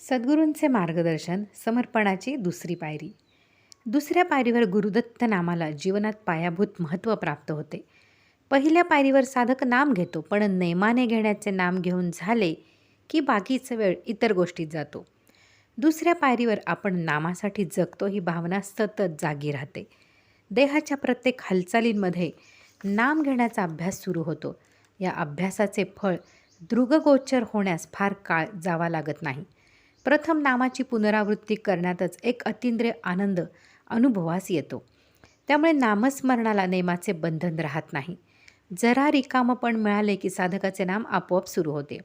सद्गुरूंचे मार्गदर्शन समर्पणाची दुसरी पायरी. दुसऱ्या पायरीवर गुरुदत्त नामाला जीवनात पायाभूत महत्त्व प्राप्त होते. पहिल्या पायरीवर साधक नाम घेतो पण नेमाने घेण्याचे नाम घेऊन झाले की बाकीचा वेळ इतर गोष्टीत जातो. दुसऱ्या पायरीवर आपण नामासाठी जगतो ही भावना सतत जागी राहते. देहाच्या प्रत्येक हालचालींमध्ये नाम घेण्याचा अभ्यास सुरू होतो. या अभ्यासाचे फळ दृगगोचर होण्यास फार काळ जावा लागत नाही. प्रथम नामाची पुनरावृत्ती करण्यातच एक अतिंद्रिय आनंद अनुभवास येतो. त्यामुळे नामस्मरणाला नेमाचे बंधन राहत नाही. जरा रिकामपण मिळाले की साधकाचे नाम आपोआप सुरू होते.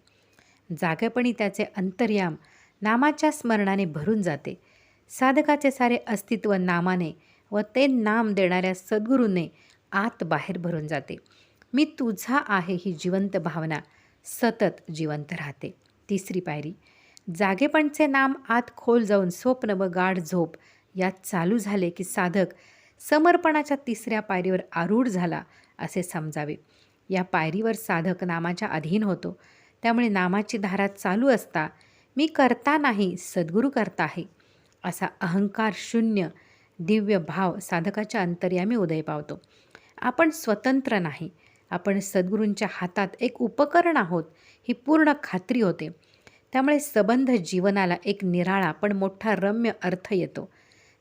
जागेपणी त्याचे अंतर्याम नामाच्या स्मरणाने भरून जाते. साधकाचे सारे अस्तित्व नामाने व ते नाम देणाऱ्या सद्गुरूने आत बाहेर भरून जाते. मी तुझा आहे ही जिवंत भावना सतत जिवंत राहते. तिसरी पायरी जागेपणचे नाम आत खोल जाऊन स्वप्न व गाढ झोप यात चालू झाले की साधक समर्पणाच्या तिसऱ्या पायरीवर आरूढ झाला असे समजावे. या पायरीवर साधक नामाच्या अधीन होतो. त्यामुळे नामाची धारा चालू असता मी करता नाही सद्गुरू करता आहे असा अहंकार शून्य दिव्य भाव साधकाच्या अंतर्यामी उदय पावतो. आपण स्वतंत्र नाही. आपण सद्गुरूंच्या हातात एक उपकरण आहोत ही पूर्ण खात्री होते. त्यामुळे सबंध जीवनाला एक निराळा पण मोठा रम्य अर्थ येतो.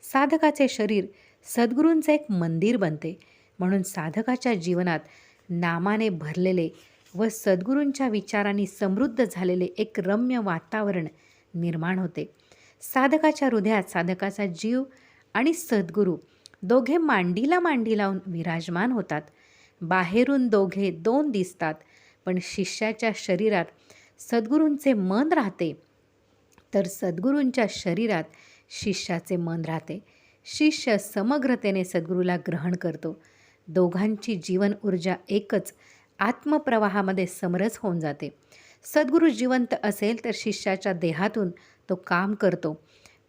साधकाचे शरीर सद्गुरूंचं एक मंदिर बनते. म्हणून साधकाच्या जीवनात नामाने भरलेले व सद्गुरूंच्या विचारांनी समृद्ध झालेले एक रम्य वातावरण निर्माण होते. साधकाच्या हृदयात साधकाचा जीव आणि सद्गुरू दोघे मांडीला मांडी लावून विराजमान होतात. बाहेरून दोघे दोन दिसतात पण शिष्याच्या शरीरात सद्गुरूंचे मन राहते तर सद्गुरूंच्या शरीरात शिष्याचे मन राहते. शिष्य समग्रतेने सद्गुरूला ग्रहण करतो. दोघांची जीवन ऊर्जा एकच आत्मप्रवाहामध्ये समरस होऊन जाते. सद्गुरू जिवंत असेल तर शिष्याच्या देहातून तो काम करतो.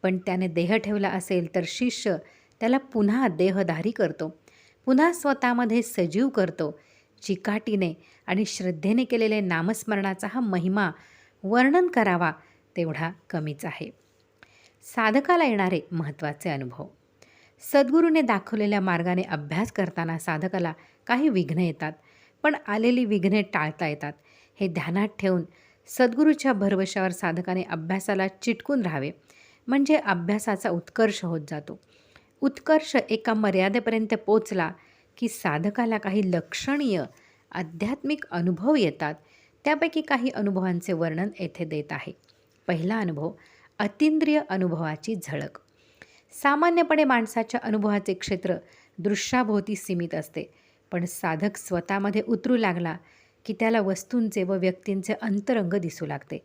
पण त्याने देह ठेवला असेल तर शिष्य त्याला पुन्हा देहधारी करतो. पुन्हा स्वतःमध्ये सजीव करतो. चिकाटीने आणि श्रद्धेने केलेले नामस्मरणाचा हा महिमा वर्णन करावा तेवढा कमीच आहे. साधकाला येणारे महत्त्वाचे अनुभव. सद्गुरूने दाखवलेल्या मार्गाने अभ्यास करताना साधकाला काही विघ्न येतात पण आलेली विघ्ने टाळता येतात. हे ध्यानात ठेवून सद्गुरूच्या भरवशावर साधकाने अभ्यासाला चिटकून राहावे. म्हणजे अभ्यासाचा उत्कर्ष होत जातो. उत्कर्ष एका मर्यादेपर्यंत पोचला की साधकाला काही लक्षणीय आध्यात्मिक अनुभव येतात त्यापैकी काही अनुभवांचे वर्णन येथे देत आहे. पहिला अनुभव अतिंद्रिय अनुभवाची झळक. सामान्यपणे माणसाच्या अनुभवाचे क्षेत्र दृश्याभोवती सीमित असते पण साधक स्वतःमध्ये उतरू लागला की त्याला वस्तूंचे व व्यक्तींचे अंतरंग दिसू लागते.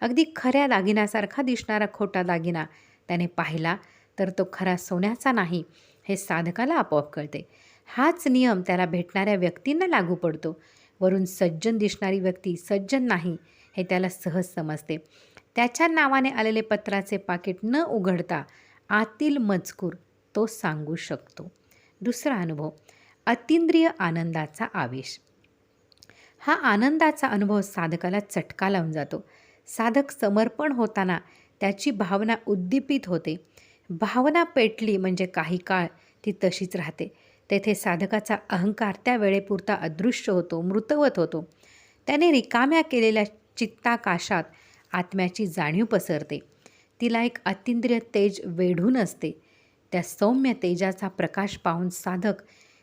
अगदी खऱ्या दागिन्यासारखा दिसणारा खोटा दागिना त्याने पाहिला तर तो खरा सोन्याचा नाही हे साधकाला आपोआप कळते. हाच नियम त्याला भेटणाऱ्या व्यक्तींना लागू पडतो. वरून सज्जन दिसणारी व्यक्ती सज्जन नाही हे त्याला सहज समजते. त्याच्या नावाने आलेले पत्राचे पाकिट न उघडता आतील मजकूर तो सांगू शकतो. दुसरा अनुभव अतिंद्रिय आनंदाचा आवेश. हा आनंदाचा अनुभव साधकाला चटका लावून जातो. साधक समर्पण होताना त्याची भावना उद्दीपित होते. भावना पेटली म्हणजे काही काळ ती तशीच राहते. तेथे साधकाचा अहंकार त्या वेळेपुरता अदृश्य होतो मृतवत होतो. त्याने रिकाम्या केलेल्या चित्ताकाशात आत्म्याची जाणीव पसरते. तिला एक अतिंद्रिय तेज वेढून असते. त्या सौम्य तेजाचा प्रकाश पाहून साधक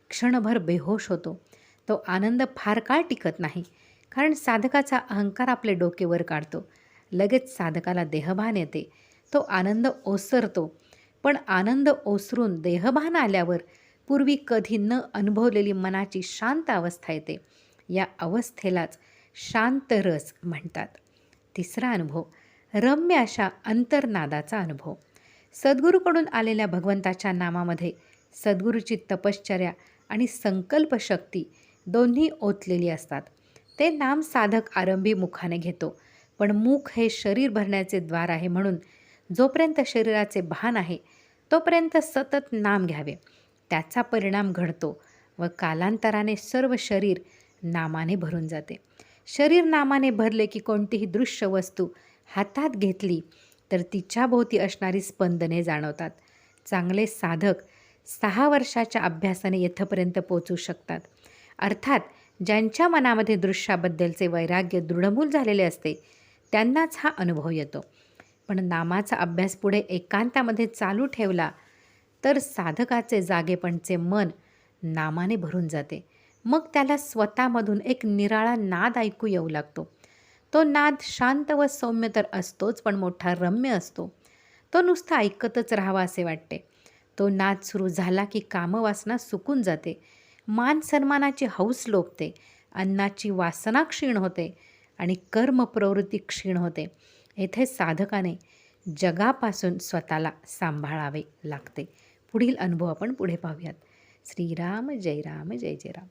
क्षणभर बेहोश होतो. तो आनंद फार काळ टिकत नाही कारण साधकाचा अहंकार आपले डोके वर काढतो. लगेच साधकाला देहभान येते. तो आनंद ओसरतो पण आनंद ओसरून देहभान आल्यावर पूर्वी कधी न अनुभवलेली मनाची शांत अवस्था येते. या अवस्थेलाच शांत रस म्हणतात. तिसरा अनुभव रम्य अशा अंतर्नादाचा अनुभव. सद्गुरूकडून आलेल्या भगवंताच्या नामामध्ये सद्गुरूची तपश्चर्या आणि संकल्पशक्ती दोन्ही ओतलेली असतात. ते नाम साधक आरंभी मुखाने घेतो पण मुख हे शरीर भरण्याचे द्वार आहे म्हणून जोपर्यंत शरीराचे भान आहे तोपर्यंत सतत नाम घ्यावे. त्याचा परिणाम घडतो व कालांतराने सर्व शरीर नामाने भरून जाते. शरीर नामाने भरले की कोणतीही दृश्य वस्तू हातात घेतली तर तिच्या भोवती असणारी स्पंदने जाणवतात. चांगले साधक सहा वर्षाच्या अभ्यासाने येथपर्यंत पोचू शकतात. अर्थात ज्यांच्या मनामध्ये दृश्याबद्दलचे वैराग्य दृढमूल झालेले असते त्यांनाच हा अनुभव येतो. पण नामाचा अभ्यास पुढे एकांतामध्ये चालू ठेवला तर साधकाचे जागेपणचे मन नामाने भरून जाते. मग त्याला स्वतःमधून एक निराळा नाद ऐकू येऊ लागतो. तो नाद शांत व सौम्य तर असतोच पण मोठा रम्य असतो. तो नुसता ऐकतच राहावा असे वाटते. तो नाद सुरू झाला की कामवासना सुकून जाते. मान सन्मानाची हौस लोपते अन्नाची वासना क्षीण होते आणि कर्मप्रवृत्ती क्षीण होते. येथे साधकाने जगापासून स्वतःला सांभाळावे लागते. पुढील अनुभव आपण पुढे पाहूयात. श्रीराम जय राम जय जय राम